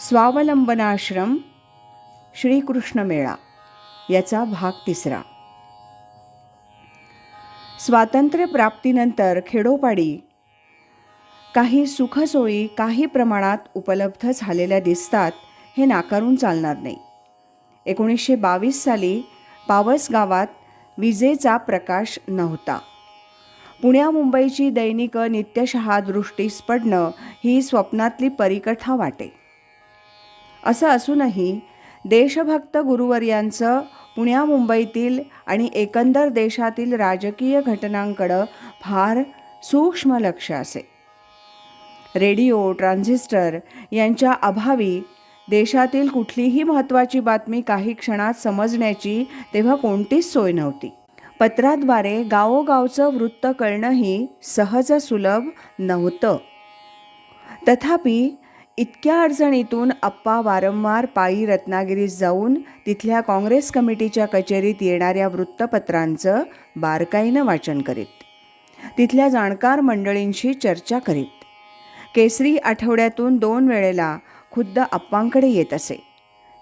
स्वावलंबनाश्रम श्रीकृष्ण मेळा याचा भाग तिसरा. स्वातंत्र्य प्राप्तीनंतर खेडोपाडी काही सुखसोयी काही प्रमाणात उपलब्ध झालेल्या दिसतात हे नाकारून चालणार नाही. एकोणीसशे बावीस साली पावस गावात विजेचा प्रकाश नव्हता. पुण्या मुंबईची दैनिक नित्यशहा दृष्टीस पडणं ही स्वप्नातली परिकथा वाटे. असं असूनही देशभक्त गुरुवर्यांचं पुण्या मुंबईतील आणि एकंदर देशातील राजकीय घटनांकडं फार सूक्ष्म लक्ष असे. रेडिओ ट्रान्झिस्टर यांच्या अभावी देशातील कुठलीही महत्त्वाची बातमी काही क्षणात समजण्याची तेव्हा कोणतीच सोय नव्हती. पत्राद्वारे गावोगावचं वृत्त कळणंही सहज सुलभ नव्हतं. तथापि इतक्या अडचणीतून आप्पा वारंवार पायी रत्नागिरीत जाऊन तिथल्या काँग्रेस कमिटीच्या कचेरीत येणाऱ्या वृत्तपत्रांचं बारकाईनं वाचन करीत तिथल्या जाणकार मंडळींशी चर्चा करीत. केसरी आठवड्यातून दोन वेळेला खुद्द आप्पांकडे येत असे.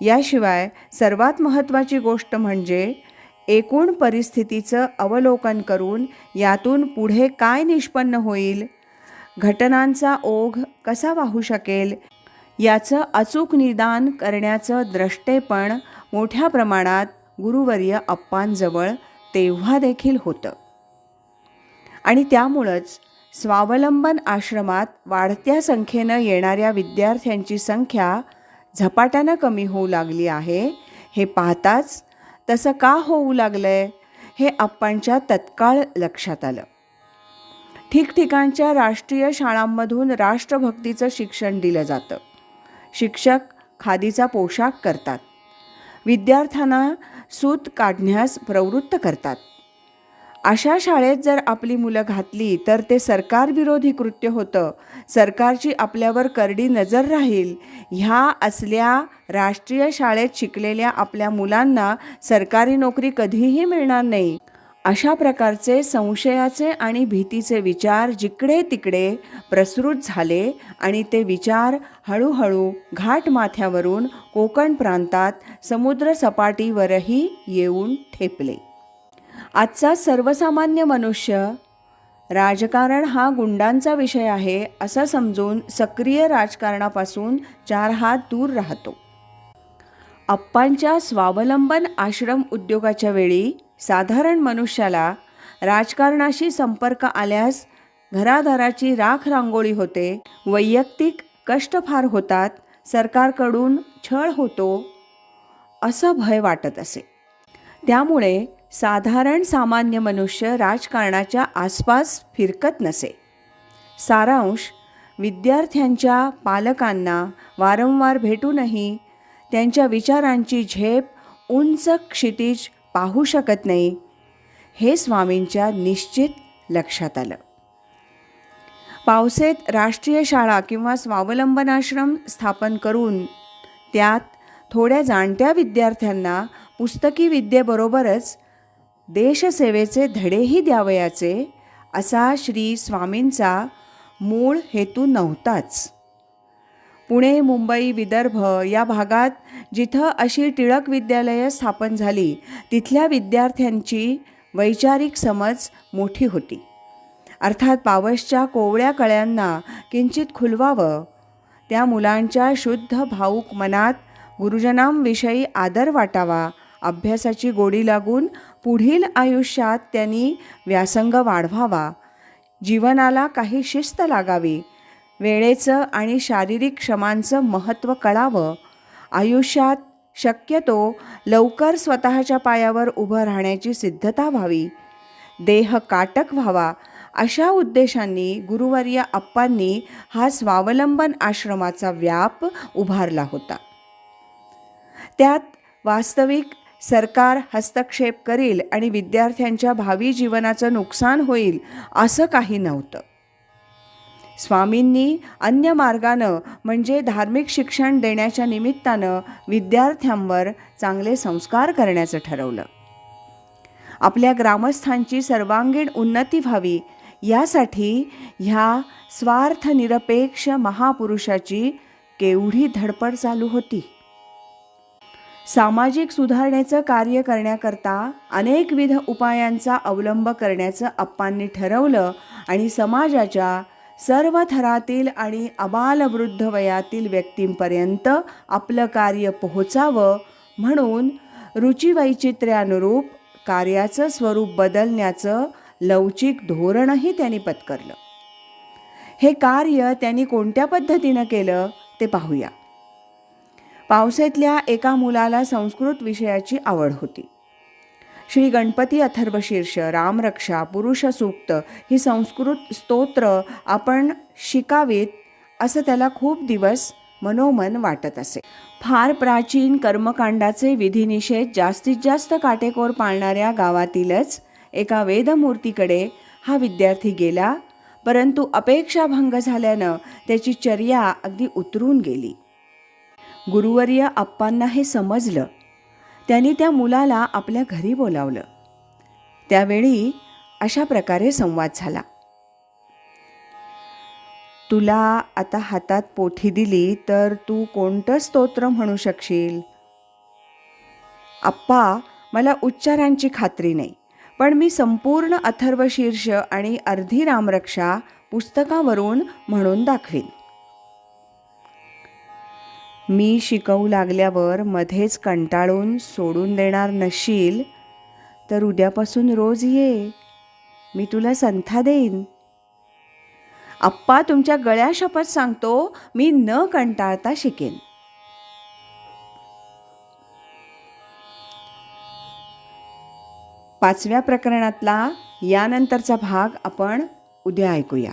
याशिवाय सर्वात महत्त्वाची गोष्ट म्हणजे एकूण परिस्थितीचं अवलोकन करून यातून पुढे काय निष्पन्न होईल घटनांचा ओघ कसा वाहू शकेल? याचं अचूक निदान करण्याचं द्रष्टेपण मोठ्या प्रमाणात गुरुवर्य अप्पांजवळ तेव्हा देखील होतं. आणि त्यामुळंच स्वावलंबन आश्रमात वाढत्या संख्येनं येणाऱ्या विद्यार्थ्यांची संख्या झपाट्यानं कमी होऊ लागली आहे. हे पाहताच तसं का होऊ लागलं आहे हे अप्पांच्या तत्काळ लक्षात आलं. ठिकठिकाणच्या राष्ट्रीय शाळांमधून राष्ट्रभक्तीचं शिक्षण दिलं जातं. शिक्षक खादीचा पोशाख करतात. विद्यार्थ्यांना सूत काढण्यास प्रवृत्त करतात. अशा शाळेत जर आपली मुलं घातली तर ते सरकारविरोधी कृत्य होतं. सरकारची आपल्यावर करडी नजर राहील. ह्या असल्या राष्ट्रीय शाळेत शिकलेल्या आपल्या मुलांना सरकारी नोकरी कधीही मिळणार नाही. अशा प्रकारचे संशयाचे आणि भीतीचे विचार जिकडे तिकडे प्रसृत झाले आणि ते विचार हळूहळू घाटमाथ्यावरून कोकण प्रांतात समुद्रसपाटीवरही येऊन ठेपले. आजचा सर्वसामान्य मनुष्य राजकारण हा गुंडांचा विषय आहे असं समजून सक्रिय राजकारणापासून चार हात दूर राहतो. अप्पांच्या स्वावलंबन आश्रम उद्योगाच्या वेळी साधारण मनुष्याला राजकारणाशी संपर्क आल्यास घरादाराची राख रांगोळी होते वैयक्तिक कष्ट फार होतात सरकारकडून छळ होतो असं भय वाटत असे. त्यामुळे साधारण सामान्य मनुष्य राजकारणाच्या आसपास फिरकत नसे. सारांश विद्यार्थ्यांच्या पालकांना वारंवार भेटूनही त्यांच्या विचारांची झेप उंच क्षितिज पाहू शकत नाही हे स्वामींच्या निश्चित लक्षात आलं. पावसेत राष्ट्रीय शाळा किंवा स्वावलंबनाश्रम स्थापन करून त्यात थोड्या जाणत्या विद्यार्थ्यांना पुस्तकी विद्येबरोबरच देशसेवेचे धडेही द्यावयाचे असा श्री स्वामींचा मूळ हेतू नव्हताच. पुणे मुंबई विदर्भ या भागात जिथं अशी टिळक विद्यालयं स्थापन झाली तिथल्या विद्यार्थ्यांची वैचारिक समज मोठी होती. अर्थात पावसच्या कोवळ्या कळ्यांना किंचित खुलवावं त्या मुलांच्या शुद्ध भाऊक मनात गुरुजनांविषयी आदर वाटावा अभ्यासाची गोडी लागून पुढील आयुष्यात त्यांनी व्यासंग वाढवावा जीवनाला काही शिस्त लागावी वेळेचं आणि शारीरिक क्षमांचं महत्त्व कळावं. आयुष्यात शक्यतो लवकर स्वतःच्या पायावर उभं राहण्याची सिद्धता व्हावी. देह काटक व्हावा अशा उद्देशांनी गुरुवर्य अप्पांनी हा स्वावलंबन आश्रमाचा व्याप उभारला होता. त्यात वास्तविक सरकार हस्तक्षेप करील आणि विद्यार्थ्यांच्या भावी जीवनाचं नुकसान होईल असं काही नव्हतं. स्वामींनी अन्य मार्गानं म्हणजे धार्मिक शिक्षण देण्याच्या निमित्तानं विद्यार्थ्यांवर चांगले संस्कार करण्याचं ठरवलं. आपल्या ग्रामस्थांची सर्वांगीण उन्नती व्हावी यासाठी ह्या स्वार्थनिरपेक्ष महापुरुषाची केवढी धडपड चालू होती. सामाजिक सुधारणेचं कार्य करण्याकरता अनेकविध उपायांचा अवलंब करण्याचं अप्पांनी ठरवलं आणि समाजाच्या सर्व थरातील आणि अबालवृद्ध वयातील व्यक्तींपर्यंत आपलं कार्य पोहोचावं म्हणून रुचिवैचित्र्यानुरूप कार्याचं स्वरूप बदलण्याचं लवचिक धोरणही त्यांनी पत्करलं. हे कार्य त्यांनी कोणत्या पद्धतीनं केलं ते पाहूया. पावसातल्या एका मुलाला संस्कृत विषयाची आवड होती. श्री गणपती अथर्वशीर्ष रामरक्षा पुरुषसूक्त ही संस्कृत स्तोत्र आपण शिकावीत असं त्याला खूप दिवस मनोमन वाटत असे. फार प्राचीन कर्मकांडाचे विधिनिषेध जास्तीत जास्त काटेकोर पाळणाऱ्या गावातीलच एका वेदमूर्तीकडे हा विद्यार्थी गेला परंतु अपेक्षाभंग झाल्यानं त्याची चर्या अगदी उतरून गेली. गुरुवर्य अप्पांना हे समजलं. त्यांनी त्या मुलाला आपल्या घरी बोलावलं. त्यावेळी अशा प्रकारे संवाद झाला. तुला आता हातात पोथी दिली तर तू कोणतं स्तोत्र म्हणू शकशील? आप्पा मला उच्चारांची खात्री नाही पण मी संपूर्ण अथर्वशीर्ष आणि अर्धी रामरक्षा पुस्तकावरून म्हणून दाखवीन. मी शिकवू लागल्यावर मध्येच कंटाळून सोडून देणार नशील तर उद्यापासून रोज ये. मी तुला संथा देईन. आप्पा तुमच्या गळ्या शपथ सांगतो मी न कंटाळता शिकेन. पाचव्या प्रकरणातला यानंतरचा भाग आपण उद्या ऐकूया.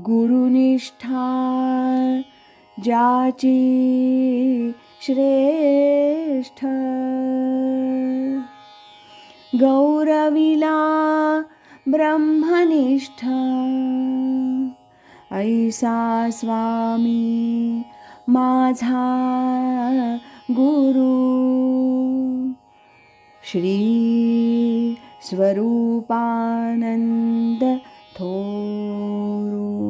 गुरुनिष्ठा ज्याची श्रेष्ठ. गौरविला ब्रह्मनिष्ठ. ऐसा स्वामी माझा गुरु. श्री स्वरूपानंद थोरू.